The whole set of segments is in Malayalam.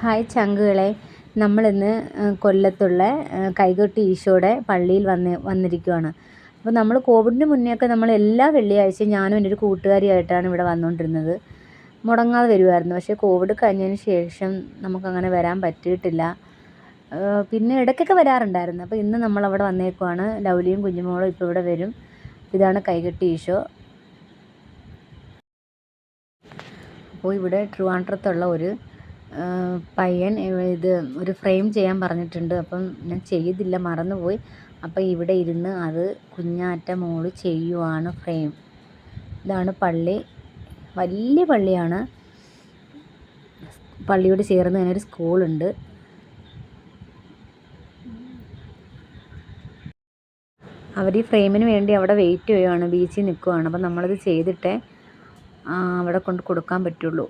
ഹായ് ചങ്കുകളെ. നമ്മളിന്ന് കൊല്ലത്തുള്ള കൈകൊട്ടി ഈശോയുടെ പള്ളിയിൽ വന്ന് വന്നിരിക്കുവാണ്. അപ്പോൾ നമ്മൾ കോവിഡിന് മുന്നെയൊക്കെ നമ്മൾ എല്ലാ വെള്ളിയാഴ്ചയും ഞാനും എന്റെ ഒരു കൂട്ടുകാരിയായിട്ടാണ് ഇവിടെ വന്നുകൊണ്ടിരുന്നത് മുടങ്ങാതെ വരുമായിരുന്നു പക്ഷേ കോവിഡ് കഴിഞ്ഞതിന് ശേഷം നമുക്കങ്ങനെ വരാൻ പറ്റിയിട്ടില്ല. പിന്നെ ഇടയ്ക്കൊക്കെ വരാറുണ്ടായിരുന്നു. അപ്പോൾ ഇന്ന് നമ്മളവിടെ വന്നേക്കുവാണ്. ലൗലിയും കുഞ്ഞുമോളും ഇപ്പോൾ ഇവിടെ വരും. ഇതാണ് കൈകെട്ടി ഈശോ. അപ്പോൾ ഇവിടെ ട്രിവാൻഡ്രത്തുള്ള ഒരു പയ്യൻ ഇത് ഒരു ഫ്രെയിം ചെയ്യാൻ പറഞ്ഞിട്ടുണ്ട്. അപ്പം ഞാൻ ചെയ്തില്ല മറന്നുപോയി. അപ്പം ഇവിടെ ഇരുന്ന് അത് കുഞ്ഞാറ്റ മോൾ ചെയ്യുവാണ് ഫ്രെയിം. ഇതാണ് പള്ളി. വലിയ പള്ളിയാണ്. പള്ളിയോട് ചേർന്ന് തന്നെ ഒരു സ്കൂളുണ്ട്. അവർ ഈ ഫ്രെയിമിന് വേണ്ടി അവിടെ വെയിറ്റ് ചെയ്യുവാണ് ബീച്ചിൽ നിൽക്കുവാണ്. അപ്പം നമ്മളത് ചെയ്തിട്ടേ അവിടെ കൊണ്ട് കൊടുക്കാൻ പറ്റുള്ളൂ.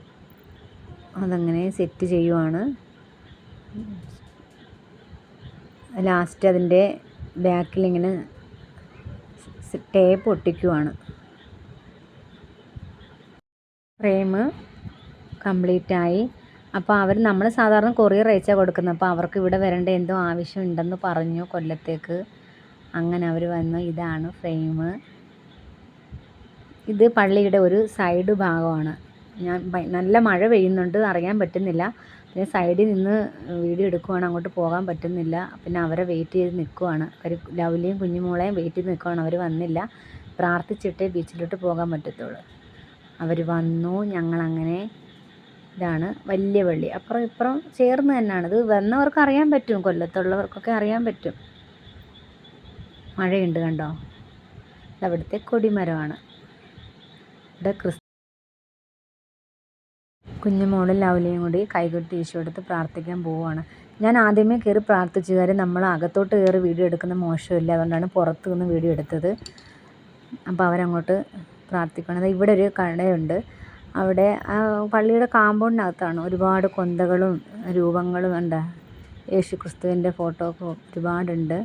അതങ്ങനെ സെറ്റ് ചെയ്യുവാണ്. ലാസ്റ്റ് അതിന്റെ ബാക്കിലിങ്ങനെ ടേപ്പ് ഒട്ടിക്കുവാണ്. ഫ്രെയിം കംപ്ലീറ്റ് ആയി അപ്പോൾ അവർ നമ്മൾ സാധാരണ കൊറിയർ അയച്ചാണ് കൊടുക്കുന്നത്. അപ്പോൾ അവർക്ക് ഇവിടെ വരേണ്ട എന്തോ ആവശ്യമുണ്ടെന്ന് പറഞ്ഞു കൊല്ലത്തേക്ക്. അങ്ങനെ അവർ വന്നു ഇതാണ് ഫ്രെയിം. ഇത് പള്ളിയുടെ ഒരു സൈഡ് ഭാഗമാണ്. ഞാൻ നല്ല മഴ പെയ്യുന്നുണ്ട് അറിയാൻ പറ്റുന്നില്ല. പിന്നെ സൈഡിൽ നിന്ന് വീഡിയോ എടുക്കുവാണ്. അങ്ങോട്ട് പോകാൻ പറ്റുന്നില്ല. പിന്നെ അവരെ വെയിറ്റ് ചെയ്ത് നിൽക്കുവാണ് അവർ ലവ്ലിയും കുഞ്ഞുമോളെയും വെയിറ്റ് ചെയ്ത് നിൽക്കുവാണ് അവർ വന്നില്ല. പ്രാർത്ഥിച്ചിട്ടേ ബീച്ചിലോട്ട് പോകാൻ പറ്റത്തുള്ളൂ. അവർ വന്നു. ഞങ്ങളങ്ങനെ ഇതാണ് വലിയ പള്ളി. അപ്പുറം ഇപ്പുറം ചേർന്ന് തന്നെയാണ്. ഇത് വന്നവർക്ക് അറിയാൻ പറ്റും. കൊല്ലത്തുള്ളവർക്കൊക്കെ അറിയാൻ പറ്റും. മഴയുണ്ട് കണ്ടോ? അവിടുത്തെ കൊടിമരമാണ്. ഇവിടെ ക്രിസ് കുഞ്ഞുമോളും ലൗലിയും കൂടി കൈകൊട്ടി ഈശോ എടുത്ത് പ്രാർത്ഥിക്കാൻ പോവുകയാണ്. ഞാൻ ആദ്യമേ കയറി പ്രാർത്ഥിച്ചു. കാര്യം നമ്മൾ അകത്തോട്ട് കയറി വീഡിയോ എടുക്കുന്ന മോശമില്ല. അതുകൊണ്ടാണ് പുറത്ത് നിന്ന് വീഡിയോ എടുത്തത്. അപ്പോൾ അവരങ്ങോട്ട് പ്രാർത്ഥിക്കണം ഇവിടെ ഒരു കടയുണ്ട്. അവിടെ ആ പള്ളിയുടെ കാമ്പൗണ്ടിനകത്താണ് ഒരുപാട് കൊന്തകളും രൂപങ്ങളും ഉണ്ട്. യേശു ക്രിസ്തുവിന്റെ ഫോട്ടോ ഒക്കെ ഒരുപാടുണ്ട്.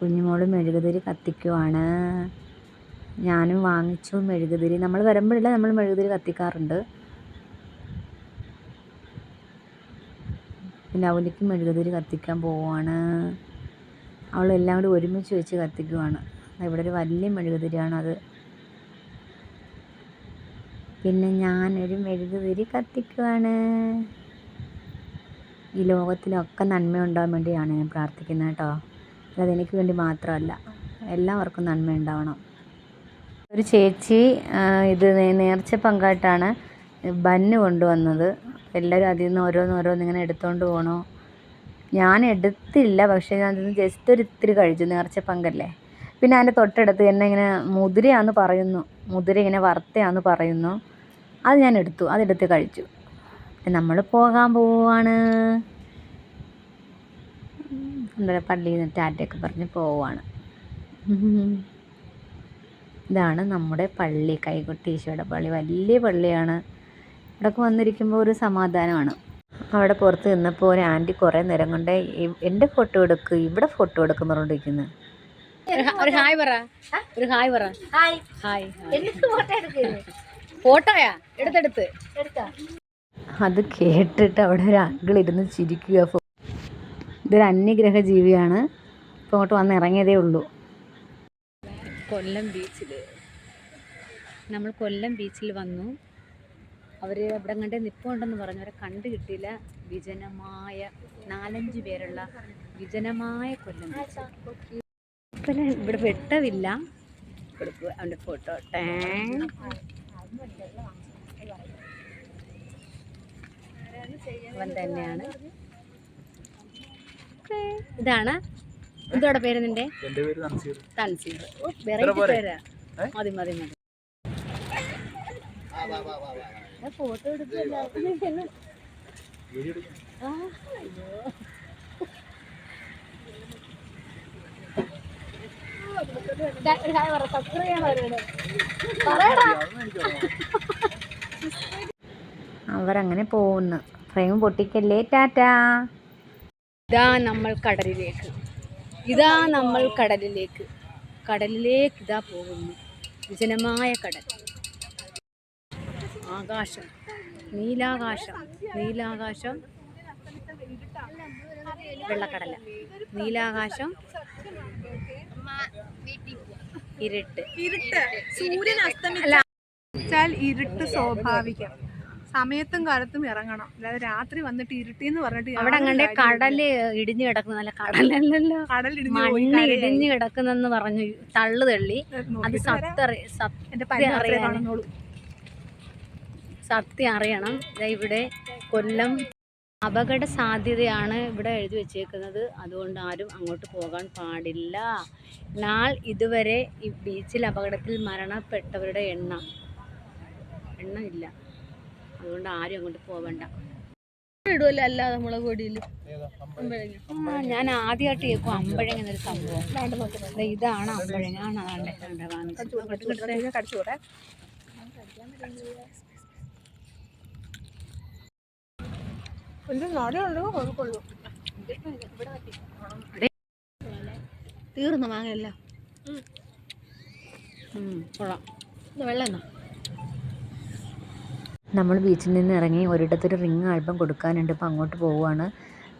കുഞ്ഞുമോൾ മെഴുകുതിരി കത്തിക്കുവാണ്. ഞാനും വാങ്ങിച്ചു മെഴുകുതിരി. നമ്മൾ വരുമ്പോഴില്ല നമ്മൾ മെഴുകുതിരി കത്തിക്കാറുണ്ട്. പിന്നെ അവലിക്ക് മെഴുകുതിരി കത്തിക്കാൻ പോവാണ്. അവളെല്ലാം കൂടി ഒരുമിച്ച് വെച്ച് കത്തിക്കുവാണ്. ഇവിടെ ഒരു വലിയ മെഴുകുതിരിയാണ് അത്. പിന്നെ ഞാനൊരു മെഴുകുതിരി കത്തിക്കുവാണ്. ഈ ലോകത്തിലൊക്കെ നന്മയുണ്ടാകാൻ വേണ്ടിയാണ് ഞാൻ പ്രാർത്ഥിക്കുന്നത് കേട്ടോ. അതെനിക്ക് വേണ്ടി മാത്രമല്ല. എല്ലാവർക്കും നന്മ ഉണ്ടാവണം ഒരു ചേച്ചി ഇത് നേർച്ച പങ്കായിട്ടാണ് ബന്ന് കൊണ്ടുവന്നത്. എല്ലാവരും അതിൽ നിന്ന് ഓരോന്ന് ഓരോന്ന് ഇങ്ങനെ എടുത്തുകൊണ്ട് പോകണോ ഞാൻ എടുത്തില്ല പക്ഷേ ഞാൻ അതിന് ജസ്റ്റ് ഒരു ഇത്തിരി കഴിച്ചു. നേർച്ച പങ്കല്ലേ? പിന്നെ അതിന്റെ തൊട്ടടുത്ത് എന്നെ ഇങ്ങനെ മുതിരയാന്ന് പറയുന്നു. മുതിര ഇങ്ങനെ വറുത്തയാന്ന് പറയുന്നു. അത് ഞാൻ എടുത്തു അതെടുത്ത് കഴിച്ചു. നമ്മൾ പോകാൻ പോവാണ്. എന്താ പള്ളിയിൽ നിന്ന് ടാറ്റയൊക്കെ പറഞ്ഞ് പോവാണ്. ഇതാണ് നമ്മുടെ പള്ളി കൈകൊട്ടി ഈശോയുടെ പള്ളി. വലിയ പള്ളിയാണ്. ഇവിടെയൊക്കെ വന്നിരിക്കുമ്പോൾ ഒരു സമാധാനമാണ്. അവിടെ പുറത്ത് നിന്നപ്പോൾ ഒരു ആന്റി കുറേ നേരം കൊണ്ട് എന്റെ ഫോട്ടോ എടുക്ക് ഇവിടെ ഫോട്ടോ എടുക്കും പറഞ്ഞിരിക്കുന്നത് ഒരു ഹായ് പറ. ഒരു ഹായ് പറ. ഹായ്. ഹായ് ഫോട്ടോയാ? എടുത്തെടുത്ത്. അത് കേട്ടിട്ട് അവിടെ ഒരു അങ്കിൾ ഇരുന്ന് ചിരിക്കുക. ഇതൊരു അന്യഗ്രഹ ജീവിയാണ് ഇപ്പോട്ട് അങ്ങോട്ട് വന്ന് ഇറങ്ങിയതേ ഉള്ളൂ. കൊല്ലം ബീച്ചിൽ നമ്മൾ കൊല്ലം ബീച്ചിൽ വന്നു. അവർ അവിടെ കണ്ടേ നിൽപ്പുണ്ടെന്ന് പറഞ്ഞു. അവരെ കണ്ടു കിട്ടിയില്ല. വിജനമായ നാലഞ്ച് പേരുള്ള വിജനമായ കൊല്ലം ബീച്ച് ഇവിടെ വെട്ടവില്ല. അവന്റെ ഫോട്ടോ ടാങ് അവൻ തന്നെയാണ്. ഇതാണ് എന്തോടെ പേര് നിന്റെ? തൻസീർ. വെറൈറ്റി പേരാ? മതി മതി മതി. ഫോട്ടോ എടുക്കില്ല അവരങ്ങനെ പോകുന്നു ഫ്രെയിം പൊട്ടിക്കല്ലേ ടാറ്റാ. ഇതാ നമ്മൾ കടലിലേക്ക്. ഇതാ നമ്മൾ കടലിലേക്ക്. കടലിലേക്ക് ഇതാ പോകുന്നു. വിജനമായ കടൽ. ആകാശം. നീലാകാശം. നീലാകാശം വെള്ളക്കടല. നീലാകാശം ഇരുട്ട്. ഇരുട്ട്. സൂര്യൻ അസ്തമിച്ചാൽ ഇരുട്ട് സ്വാഭാവികം. സമയത്തും കാലത്തും ഇറങ്ങണം. അല്ലാതെ രാത്രി വന്നിട്ട് ഇരുട്ടി എന്ന് പറഞ്ഞിട്ട് അവിടെ അങ്ങനെ കടൽ ഇടിഞ്ഞു കിടക്കുന്ന. കടലല്ലല്ലോ. കടൽ ഇടിഞ്ഞു മണ്ണ് ഇടിഞ്ഞു കിടക്കുന്നെന്ന് പറഞ്ഞു തള്ളു തള്ളി. അത്. സത്തറി സത്യം മാത്രമേ സത്യം അറിയണം. ഇവിടെ കൊല്ലം അപകട സാധ്യതയാണ് ഇവിടെ എഴുതി വെച്ചേക്കുന്നത്. അതുകൊണ്ട് ആരും അങ്ങോട്ട് പോകാൻ പാടില്ല. നാൾ ഇതുവരെ ഈ ബീച്ചിൽ അപകടത്തിൽ മരണപ്പെട്ടവരുടെ എണ്ണം എണ്ണം ഇല്ല. അതുകൊണ്ട് ആരും അങ്ങോട്ട് പോവണ്ട. ഇടുമല്ലോ അല്ലാതെ മുളക് പൊടിയിൽ ആ, ഞാൻ ആദ്യമായിട്ട് കേൾക്കും അമ്പഴങ്ങ എന്നൊരു സംഭവം. ഇതാണ് അമ്പഴങ്ങ. ആണ് അതാണ്ട് കണ്ടേ കാണിച്ചത് കടിച്ചു കൂടെ വലിയ നടയുണ്ടോ കുഴപ്പമുള്ളൂ തീർന്നു മാങ്ങയല്ല? ഉം, കൊള്ളാം. ഇത് വെള്ളം എന്നാ നമ്മൾ ബീച്ചിൽ നിന്ന് ഇറങ്ങി ഒരിടത്തൊരു റിങ് ആൽബം കൊടുക്കാനുണ്ട് അപ്പോൾ അങ്ങോട്ട് പോവുകയാണ്.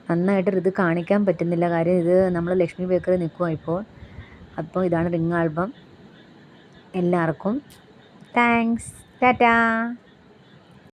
നന്നായിട്ട് ഇത് കാണിക്കാൻ പറ്റുന്നില്ല കാര്യം ഇത് നമ്മൾ ലക്ഷ്മി ബേക്കറി നിൽക്കുക ഇപ്പോൾ. അപ്പോൾ ഇതാണ് റിങ് ആൽബം. എല്ലാവർക്കും താങ്ക്സ്. ടാറ്റാ.